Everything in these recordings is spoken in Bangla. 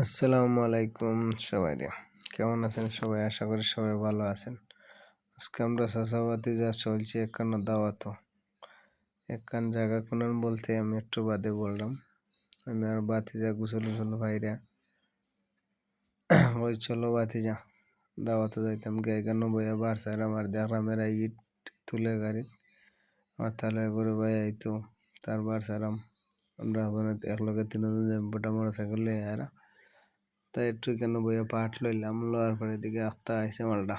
আসসালামু আলাইকুম সবাই কেমন আছেন সবাই? আশা করি সবাই ভালো আছেন। আজকে আমরা চাষাবাতি যা চলছে একান্ন দাওয়াত। একান জায়গা কোন বলতে আমি একটু বাদে বললাম। আমি আর বাতি যা গুছল উছল ভাইরা ওই চলো বাতি যা দাওয়াত যাইতাম। গাইগানো বইয়া বাড়ছার আমার মেরা ইট তুলে গাড়ি। আমার তালে করে ভাই আইতো, তার বাড়ছারাম আমরা এক লগে তিনজন মোটা মোটর সাইকেল আর তাই একটু কেন বইয়া পাট লইলাম, লওয়ার পরে দিকে আস্তা আইসে মালটা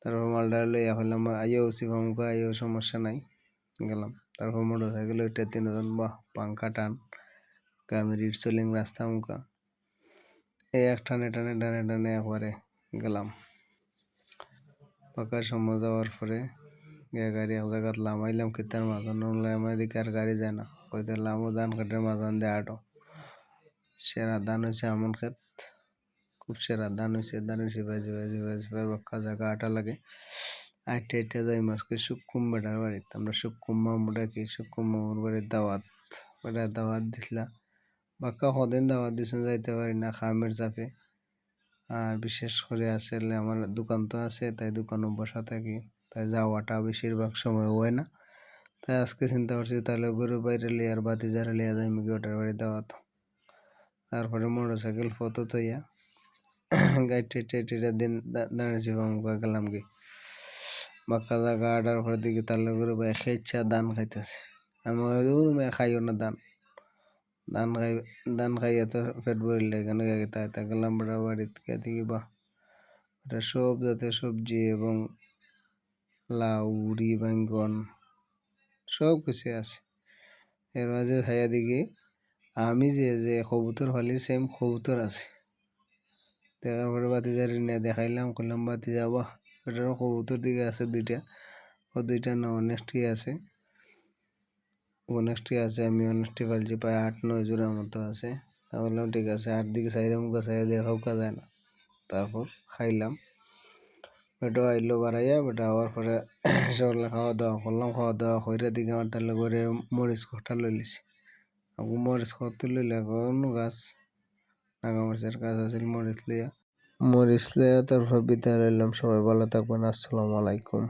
তারপর মালটা লইয়া হইলাম আইও শিবমকে আইও সমস্যা নাই, গেলাম। তারপর মোটর সাইকেল ওইটা তিনজন, বাহ পাঙ্খা টান গ্রামের ইট চলিং রাস্তা মুখা এই এক টানে টানে টানে টানে একবারে গেলাম। পাকার সময় যাওয়ার পরে গাড়ি এক জায়গাত লামাইলাম, কিতার মাঝান আমার দিকে আর গাড়ি যায় না। হয়তো লামো, ধান কাটের মাঝান দিয়ে আটো। সেরা ধান হয়েছে আমন ক্ষেত। খুব সেরা ধান হয়েছে ধানের সিপাই সিপাই সিপাই সিপাই বক্কা জায়গা আটা লাগে। আটটা আটটা যাই মাসকে সুকুম বেটার বাড়িতে। আমরা সুকুম মামু ডাকি সুকুম মামুর বাড়ির দাওয়াত। বেটা দাওয়াত দিছিলা বাক্কা কদিন দাওয়াত দিছেন যাইতে পারি না খামের চাপে আর বিশেষ করে আসলে আমার দোকান তো আছে, তাই দোকানে বসা থাকি। তাই যাওয়াটা বেশিরভাগ সময় হয় না। তাই আজকে চিন্তা করছি তাহলে গরু বাইরে লিয়ার বাতি যারা লিয়া যায় আমি ওটার বাড়ি দাওয়াত। তারপরে মোটর সাইকেল ফটো থইয়া গাড়ি টেটে টেটে দিন দাঁড়িয়েছি বামুকা গেলাম কি বাক্কা জায়গা আটার পরে দিকে তার করে ভাই খেয়েছা দান খাইতেছে। আমি ওই খাইও না দান। দান খাই, দান খাইয়া তো পেট ভরিলে এখানে তাই তা গেলাম বড় বাড়িতে দিকে বা এটা সব জাতীয় সবজি এবং লাউ উড়ি বেঙ্গন সব কিছু আছে। এর মাঝে খাইয়া দিকে আমি যে যে কবুতর ফালি সেম কবুতর আছে। দেখার পরে বাতিজার নিয়ে দেখাইলাম করলাম বাতি যাবা এটারও কবুতর দিকে আছে দুইটা। ও দুইটা না, অনেকটি আছে। অনেকটি আছে, আমি অনেকটি ফালছি, প্রায় আট, নয় জোড়ার মতো আছে। বললাম, ঠিক আছে আট দিকে সাইরে মুখে সাইরে দেখাও যায় না। তারপর খাইলাম। বেটা আইলো বাড়াইয়া, বেটা হওয়ার পরে সকালে খাওয়া দাওয়া করলাম। খাওয়া দাওয়া করে দিকে আমার তাহলে করে মরিচ কটা লইলিছি। মরিচ কত তুলিলে কোনো গাছ নাগা মরিচের গাছ আছিল মরিচ লিয়া মরিচ লিয়া তারপর বিদায় রইলাম সবাই ভালো থাকবেন আসসালামু আলাইকুম